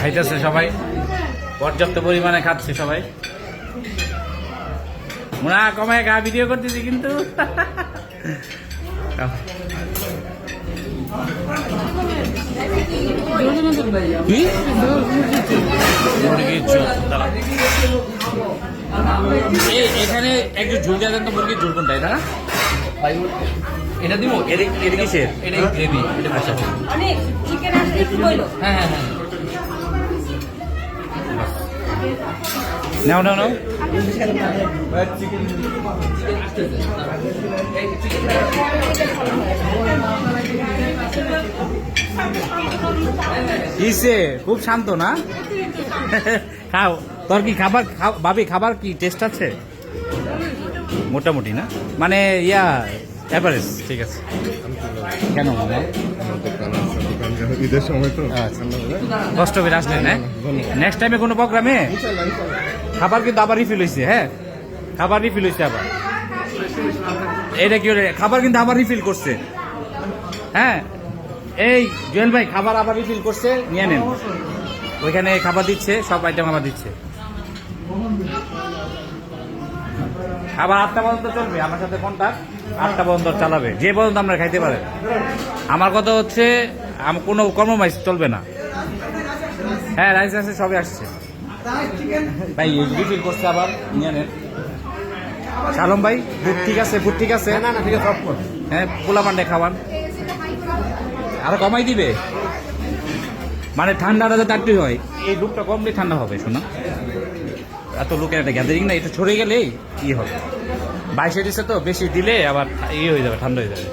খাইতেছে সবাই। পর্যাপ্ত পরিমাণে খাচ্ছে সবাই। মোনা, কমায় গা ভিডিও করতেছি কিন্তু। এখানে একটু ঝুল দেওয়া তো, মুরগির ঝুল কোনটা, এটা? এটা দিব? এদিক কিসের? এটা গ্রেভি এটা আচ্ছা অনেক চিকেন আসলে একটু বইলো হ্যাঁ হ্যাঁ হ্যাঁ। নাও নাও নাও। খুব শান্ত না? খাও। তোর কি খাবার খাও- ভাবি খাবার কি? টেস্ট আছে? মোটামুটি না? মানে ইয়া অ্যাভারেজ ঠিক আছে। কেন। কষ্ট করে আসলেন হ্যাঁ? নেক্সট টাইমে কোনো প্রোগ্রামে খাবার কিন্তু আবার রিফিল হয়েছে হ্যাঁ? খাবার রিফিল হয়েছে আবার। এটা কি? খাবার কিন্তু আবার রিফিল করছে। হ্যাঁ? এই, জুয়েল ভাই, খাবার আবার রিফিল করছে, নিয়ে নেন। ওইখানে খাবার দিচ্ছে, সব আইটেম আবার দিচ্ছে। আবার আটটা পর্যন্ত চলবে আমার সাথে কন্ট্যাক্ট আটটা পর্যন্ত চালাবে যে পর্যন্ত আমরা খাইতে পারেন আমার কথা হচ্ছে কোনো কম্প্রোমাইজ চলবে না। হ্যাঁ রাইস আছে সবে আসছে। ভাই রিফিল করছে আবার নিয়ে নেন শালম ভাই ফুড ঠিক আছে ফুড ঠিক আছে? না না ঠিক আছে হ্যাঁ পোলা মান্ডে খাওয়ান। আরও কমাই দিবে? মানে ঠান্ডাটা যাতে হয় এই লুকটা কমলে ঠান্ডা হবে শোনা। এত লোকের একটা গ্যাদারিং না এটা ছড়ে গেলে কি হবে। বাইশে দিছে তো বেশি দিলে আবার ইয়ে হয়ে যাবে, ঠান্ডা হয়ে যাবে।